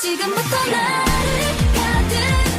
지금부터 나를 가득